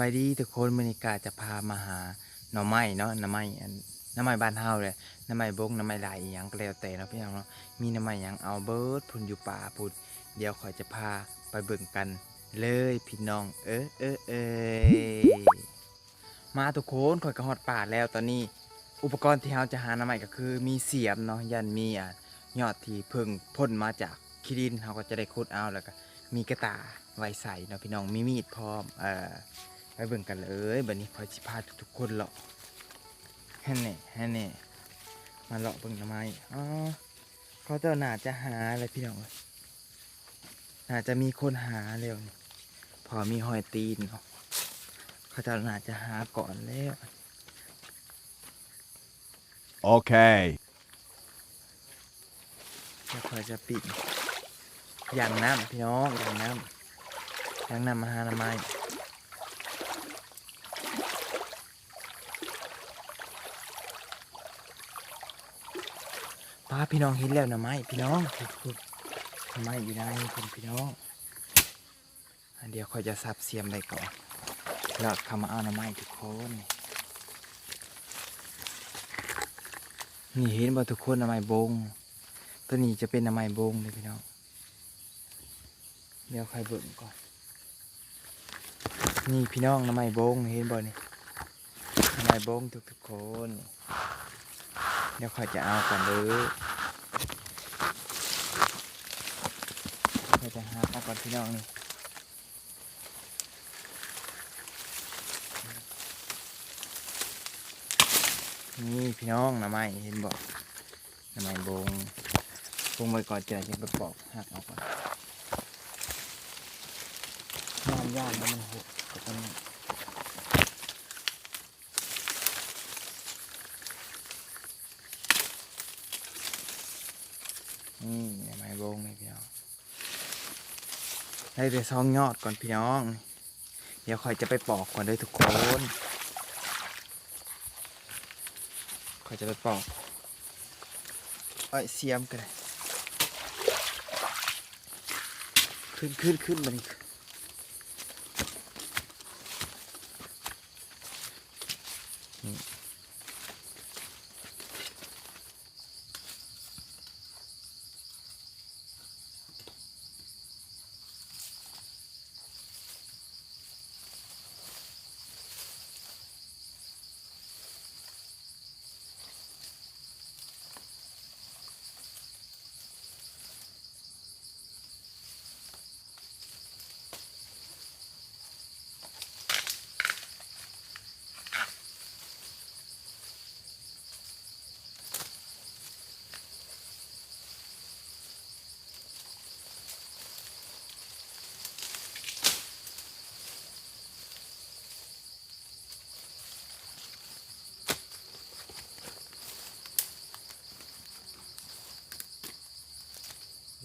บายดีทุกคนมอนิกาจะพามาหาหน่อไม้เนาะหน่อไม้อันหน่อไม้บ้านเฮาเลยหน่อไม้บกหน่อไม้ลายอหยังก็แล้วแต่เนาะพี่น้องเนาะมีหน่อไม้หยังเอาเบิร์ดพุ่นอยู่ป่าพุ่นเดี๋ยวขอยจะพาไปเบิ่งกันเลยพี่น้อง เออเออเอยมาทุกคนข่อยก็ฮอดป่าแล้วตอนนี้ อุปกรณ์ที่เราจะหาหน่อไม้ก็คือ มีเสียมเนาะยันมีอะยอดที่เพิ่งพ่นมาจากขี้ดินเราก็จะได้ขุดเอาแล้วก็มีกระตาไว้ใส่เนาะพี่น้องมีมีดพร้อมเอ่อ ไปเบิ่งกันเลยบัดนี้คอยสิพาทุกๆคนเลาะแฮ่นี่แฮ่นี่มาเลาะเบิ่งทำไมอ๋อเขาเจ้าน่าจะหาอะไรพี่น้องเอ้ยน่าจะมีคนหาเร็วนี่พอมีหอยตีนเนาะเขาเจ้าน่าจะหาก่อนแล้ว Okay. แล้วคอยจะปิดอย่างน้ำพี่น้องอย่างน้ำอย่างน้ำมาหาหน้ำไม้ ป้าพี่น้องเห็นแล้วน้ำไม้พี่น้องคุณหน้ำไม้อยู่ในคุณพี่น้องอันเดียวคอยจะซับเสียมได้ก่อนแล้วข้ามาเอาหน้ำไม้ทุกคนนี่เห็นบ่ทุกคนหน้ำไม้บงตัวนี้จะเป็นน้ำไม้บงเลยพี่น้องเดี๋ยวใครเบิ่งก่อนนี่พี่น้องน้ำไม้บงเห็นบ่นี่น้ำไม้บงทุกทุกๆคน เดี๋ยวใครจะเอากันเลยใครจะหาเอาก่อนพี่น้องนี่นี่พี่น้องหน้ำไม้เห็นบ่น้ำไม้บงปรุงไว้ก่อนเจอจะไปปอกหักออกก่อนย่านย่านแล้วมันหกกับมันนี่ไม้บงนี่พี่น้อง ได้แต่ซองยอดก่อนพี่น้อง เดี๋ยวคอยจะไปปอกก่อนเลยทุกคนคอยจะไปปอกเอ้ยเสียมกันเลยขึ้นขึ้นขึ้นมานี่นี่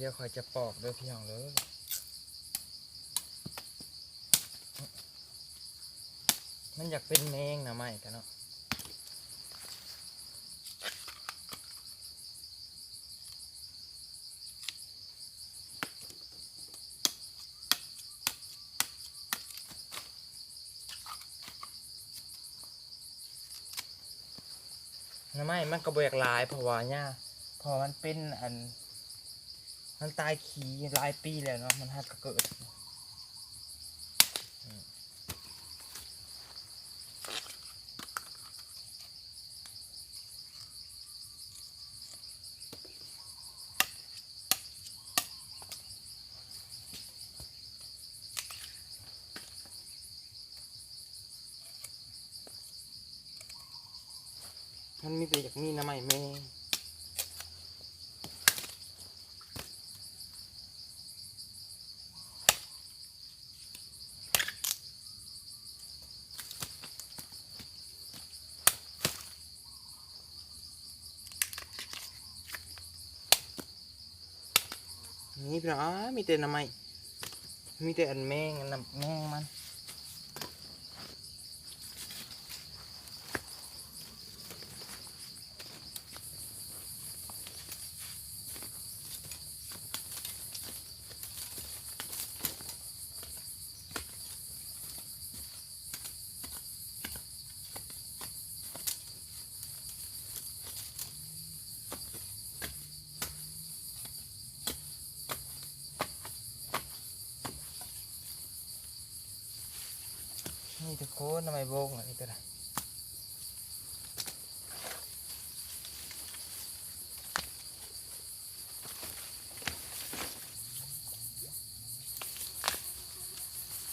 ดี๋ยวคอยจะปอกเด้อพี่น้องเลยมันอยากเป็นแมงนะไม่กันเนาะนะไม่มันกระเบียกลายเพราะว่าเนี่ยพอมันเป็นอัน มันตายขี่หลายปีแล้วเนาะมันหัดก็เกิดมันมีแต่อยากมีน้ำใหม่แม่ นี่พี่น้องอ้ามีแต่น้ำไม้มีแต่อันแมงอันน้ำแมงมัน นี่ทุกคนทำไมโบงอันนี้ก็ได้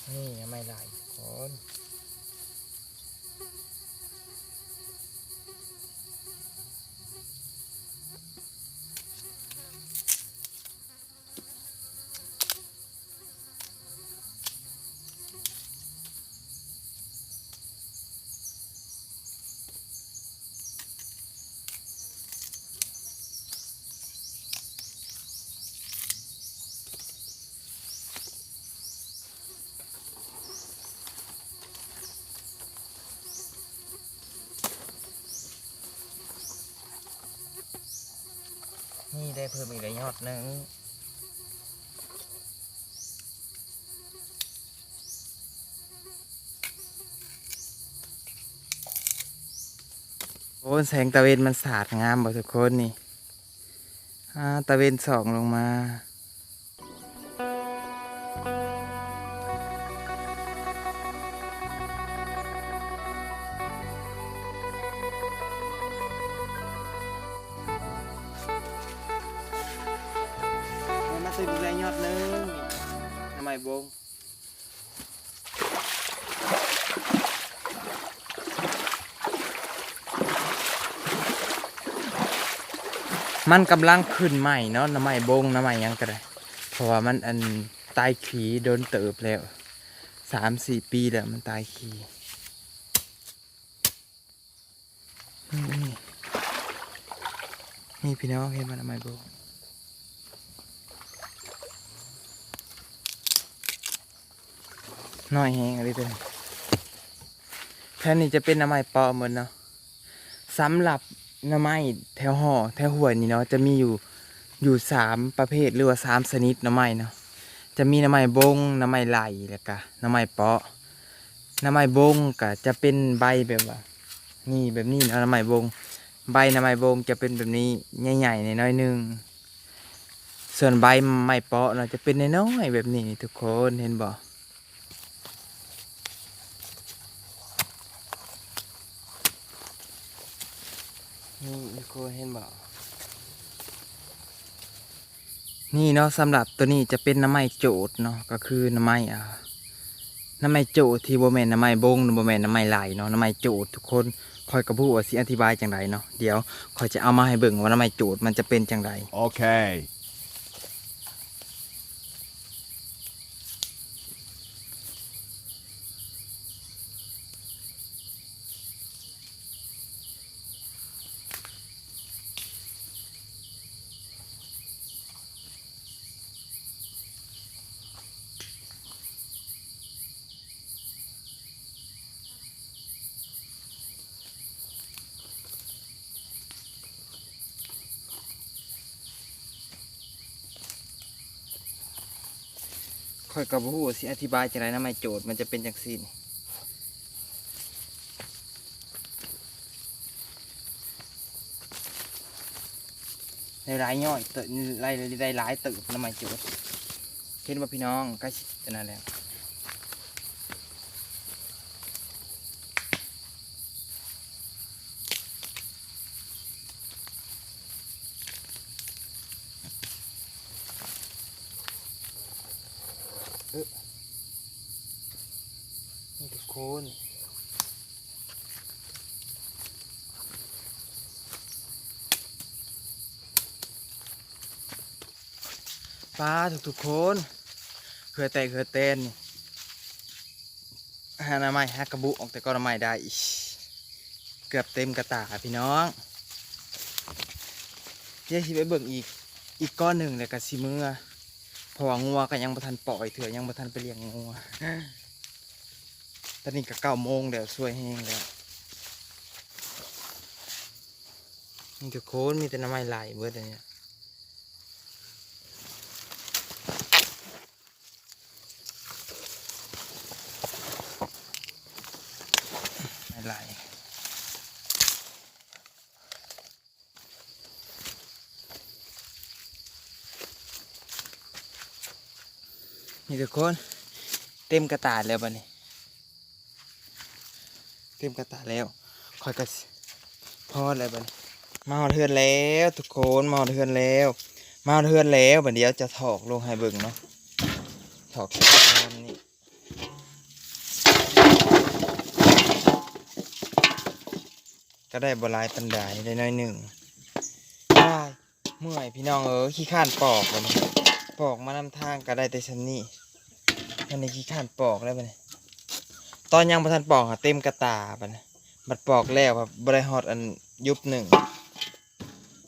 นี่ยังไม่ไหลคน นี่ได้เพิ่มอีกเลยอดหนึ่งโอ้แสงตะเวนมันสาดงามบ่ทุกคนนี่ตะเวนสองลงมามา บหนึงทำไมบงมันกำลังขึ้นใหม่เนาะน้ำไม้บงน้ำไม้หยังก็ได้เพราะว่ามันอันตายขีโดนเติบแล้วสามสี่ปีแล้วมันตายขีนี่นี่พี่น้องเห็นมันน้ำไม้บง น้อยแหงอะไรตัวนี้แผ่นนี้จะเป็นน้ำไม้ปอเหมือนเนาะสำหรับน้ำไม้แถวห่อแถวหัวนี่เนาะจะมีอยู่อยู่สามประเภทหรือว่าสามชนิดน้ำไม้เนาะจะมีน้ำไม้บงน้ำไม้ไหลแล้วก็น้ำไม้ปาะน้ำไม้บงก็จะเป็นใบแบบว่า นี่แบบนี้เนาะน้ำไม้บง ใบน้ำไม้บงจะเป็นแบบนี้ใหญ่ๆในน้อยหนึงส่วนใบไม้ปาะเนาะจะเป็นน้อยๆแบบนี้ทุกคนเห็นบ่ นี่อีโคเห็นบอกนี่เนาะสำหรับตัวนี้จะเป็นน้ำไม้โจดเนาะก็คือน้ำไม้อ่าน้ำไม้โจดที่โบแมนน้ำไม้บงโบแมนน้ำไม้ไหลเนาะน้ำไม้โจดทุกคนคอยกระพู้ว่าสิอธิบายจังไรเนาะเดี๋ยวคอยจะเอามาให้เบิ่งว่าน้ำไม้โจดมันจะเป็นจังไรโอเค ค่อยกระพู้สิอธิบายจะไรนะไม่โจ์มันจะเป็นจังซีนได้หลายย่อยเติได้ได้หลายเตึกน้ำไม้โจดเห็นว่าพี่น้องใกล้ชิดนั่นแหล้ว คนปลาทุกๆคนเคยแต่เคยเต้นหาหน้าไม้ฮักกระบุออกแต่ก็หน้าไม้ได้เกือบเต็มกระตาพี่น้องเดี๋ยวสิไปเบิ่งอีกอีกก้อนหนึ่งเลยกับสิเมื่อพราะว่างัวก็ยังบ่ทันปล่อยเถื่อยังบ่ทันไปเลี้ยงงัว ตอนนี้ก็เก้าโมงแล้วสวยแห้งแล้วนี่ทุกคนมีแต่น้ำไม้ไหลเบิดอันเนี่ยไหลนี่ทุกคนเต็มกระตาดแล้วบัดนี้ เต็มกระตาแล้วคอยก็สิพอแล้วบัดนี้มาเทือนแล้วทุกคนมาเทือนแล้ว มาเทือนแล้วบัดเดี๋ยวจะถอกลงให้เบิ่งเนาะถอกตอนนี้ก็ได้บลายปันไดได้น้อยหนึ่งได้เมื่อยพี่น้องเออขี้ข้านปอกบันปอกมานำทางก็ได้แต่ชั้นนี่อันนี้ขี้ข้านปอกแล้วบันี้ ตอนยังประทันปอกอะเต็มกระตาบัดนะบัดปอกแล้วแบบบริฮอดอันยุบหนึ่ง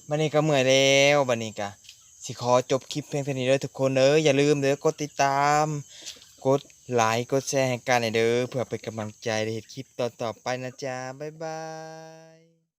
บันนี้ก็เมื่อยแล้วบันนี้ก็สิขอจบคลิปเพียงเท่านี้เด้อทุกคนเด้ออย่าลืมเด้อกดติดตาม กดไลค์กดแชร์ให้กันเด้อเพื่อเป็นกำลังใจในคลิปต่อๆไปนะจ๊ะบ๊ายบาย